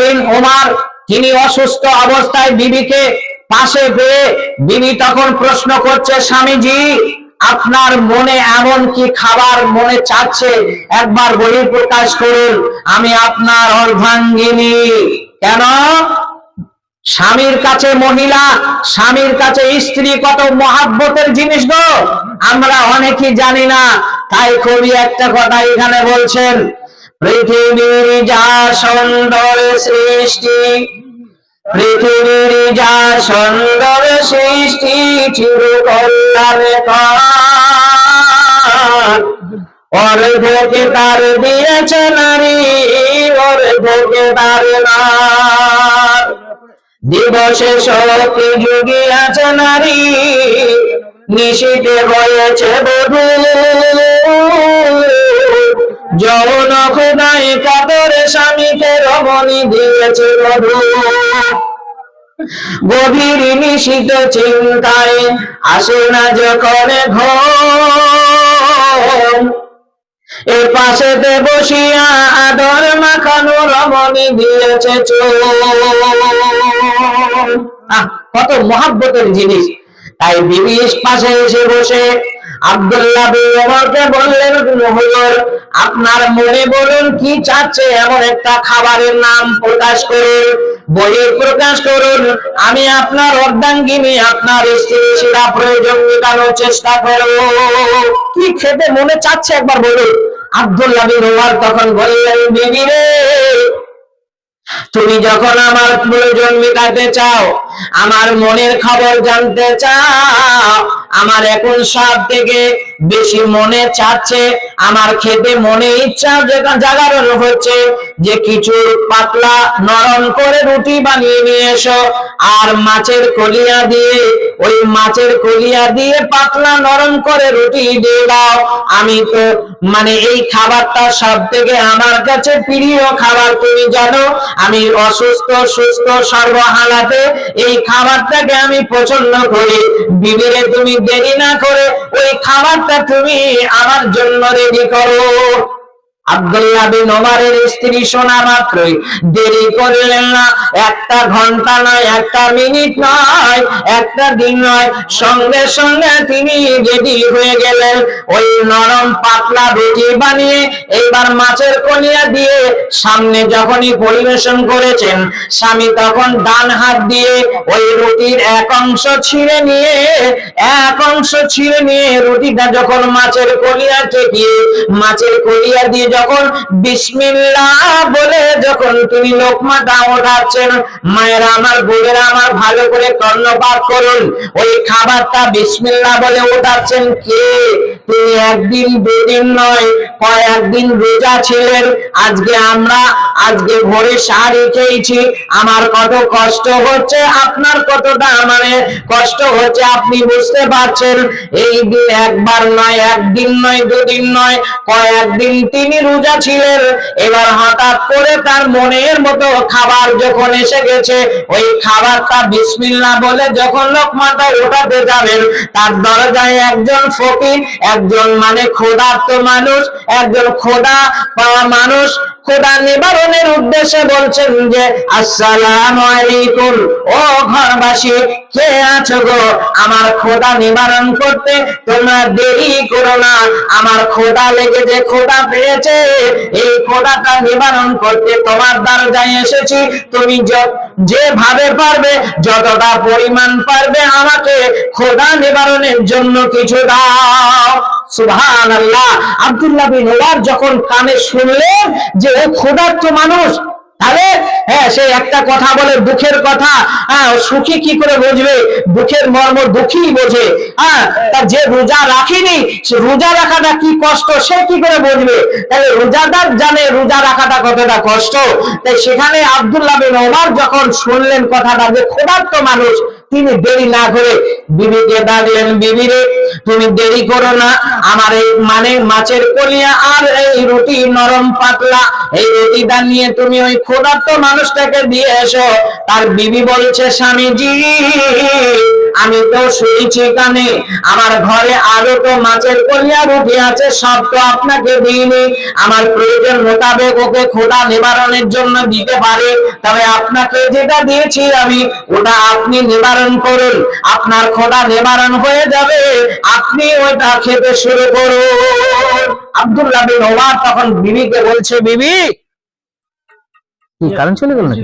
বিন ওমার তিনি অসুস্থ অবস্থায় বিবিকে পাশে পেয়ে বিবি তখন প্রশ্ন করছে, স্বামীজি, আপনার মনে এমন কি খাবার মনে চাচ্ছে? একবার প্রকাশ করুন, আমি আপনার অর্ধাঙ্গিনী। কেন? স্বামীর কাছে মহিলা, স্বামীর কাছে স্ত্রী কত মহাব্বতের জিনিস গো? আমরা অনেকেই জানি না, তাই কবি একটা কথা এখানে বলছেন পৃথিবীর যা সুন্দর সৃষ্টি, পৃথিবীর যা সুন্দর সৃষ্টি চির কল্যাণে অর্ধেকে তার দিয়েছে নারী, অর্ধেকে তার নার। দিবসে শক্তি যুগী আছে নারী নিশীতে হয়েছে বধূ। যৌন খুদাই কাতরে স্বামীকে রমণী দিয়েছে বধূ। গভীর নিশিত চিন্তায় আসে না যখন ঘুম এর পাশেতে বসিয়া আদর মাখানো রমণী দিয়েছে আহ, কত মহাব্বতের জিনিস। তাই বিবি পাশে এসে বসে বললেন আপনার মনে বলুন কি চাচ্ছে? এমন একটা খাবারের নাম প্রকাশ করুন, বইয়ে প্রকাশ করুন। আমি আপনার অর্ধাঙ্গিনী, আপনার স্ত্রী সেরা প্রয়োজন মেটানোর চেষ্টা করব। কি খেতে মনে চাচ্ছে? একবার বলুন। আব্দুল্লাহ তখন রে, তুমি যখন আমার প্রয়োজন মেটাতে চাও আমার মনের খবর জানতে চাও। আমার এখন সব থেকে বেশি মনে চাচ্ছে, আমার খেতে মনে ইচ্ছা যেটা জাগারণ হচ্ছে যে কিছু পাতলা নরম করে রুটি বানিয়ে নিয়ে এসো। আর মাছের কলিয়া দিয়ে, ওই মাছের কলিয়া দিয়ে পাতলা নরম করে রুটি দিয়ে দাও। আমি তো মানে এই খাবারটা সব থেকে আমার কাছে প্রিয় খাবার, তুমি জানো। আমি অসুস্থ, সুস্থ, সর্বহালাতে এই খাবারটাকে আমি পছন্দ করি। বিবিরে তুমি দেরি না করে ওই খাবারটা তুমি আমার জন্য রেডি করো। আব্দুল্লাহ বিন ওমরের স্ত্রী শোনা মাত্রই। দেরি করলেন না। একটা ঘণ্টা নয়, একটা মিনিট নয়, একটা দিন নয়। সঙ্গে সঙ্গে তিনি রেডি হয়ে গেলেন। ওই নরম পাতলা বানিয়ে এইবার মাছের কলিয়া দিয়ে সামনে যখনই পরিবেশন করেছেন, স্বামী তখন ডান হাত দিয়ে ওই রুটির এক অংশ ছিঁড়ে নিয়ে, এক অংশ ছিঁড়ে নিয়ে রুটিটা যখন মাছের কলিয়া ঠেকিয়ে, মাছের কলিয়া দিয়ে যখন বিসমিল্লাহ বলে যখন তিনি লোকমাটা ওঠাচ্ছেন মায়েরা আমার, বোনেরা আমার, ভালো করে কর্ণপাত করুন। ওই খাবারটা বিসমিল্লাহ বলে ওঠাচ্ছেন কে? তুমি একদিন দুদিন নয় কয়েকদিন রোজা ছিলেন, আজকে আমরা আজকে ভোরে শাড়ি খেয়েছি। আমার কত কষ্ট হচ্ছে, আপনার কতটা মানে কষ্ট হচ্ছে, আপনি বুঝতে পারছেন? এই দিন একবার নয়, একদিন নয়, দুদিন নয়, কয়েকদিন তিনি রোজা ছিলেন। এবার হঠাৎ করে তার মনের মতো খাবার যখন এসে গেছে, ওই খাবারটা বিসমিল্লাহ বলে যখন লোকমাতা ওঠাতে যাবেন, তার দরজায় একজন ফকির, একজন মানে ক্ষুধার্ত মানুষ একজন খোদা পাওয়া মানুষ খোদা নিবারণের উদ্দেশ্যে বলছেন যে, আসসালামু আলাইকুম, ও ঘরবাসী, কে আছো গো? আমার খোদা নিবারণ করতে তোমরা দেরি করো না। আমার খোদা লেগে যে খোদা পেয়েছে, এই খোদাটা নিবারণ করতে তোমার দরজায় এসেছি। তুমি য- যেভাবে পারবে, যতটা পরিমাণ পারবে আমাকে খোদা নিবারণের জন্য কিছু দাও। সুবহান আল্লাহ আব্দুল্লাহ বিন যখন কানে শুনলেন যে ও ক্ষুধার্ত মানুষ তাহলে হ্যাঁ সে একটা কথা বলে, দুঃখের কথা। হ্যাঁ সুখী কি করে বুঝবে? দুঃখের মর্ম দুঃখী বোঝে। হ্যাঁ তা যে রোজা রাখেনি, সে রোজা রাখাটা কি কষ্ট? সে কি করে বুঝবে? তাহলে রোজাদার জানে রোজা রাখাটা কতটা কষ্ট। তাই সেখানে আবদুল্লাহ যখন শুনলেন কথাটা যে ক্ষুধার্ত মানুষ তিনি দেরি না করে বিবিকে ডাকলেন বিবিরে, তুমি দেরি করো না। আমার এই মানে মাছের কলিয়া আর এই রুটি নরম পাতলা, এই রুটিটা নিয়ে তুমি ওই ক্ষুধার্ত মানুষটাকে দিয়ে এসো। তার বিবি বলছে, স্বামীজি আমি তো শুয়েছি কানে। আমার ঘরে আরও তো মাছের কলিয়া রুটি আছে, সব তো আপনাকে দিইনি। আমার প্রয়োজন মোতাবেক ওকে খোদা নিবারণের জন্য দিতে পারে। তবে আপনাকে যেটা দিয়েছি আমি, ওটা আপনি নিবারণ করুন। আপনার খোদা নিবারণ হয়ে যাবে, আপনি ওটা খেতে শুরু করুন। আব্দুল্লাহ বিন ওমর তখন বিবিকে বলছে, বিবি, কি কারণ চলে গেল নাকি?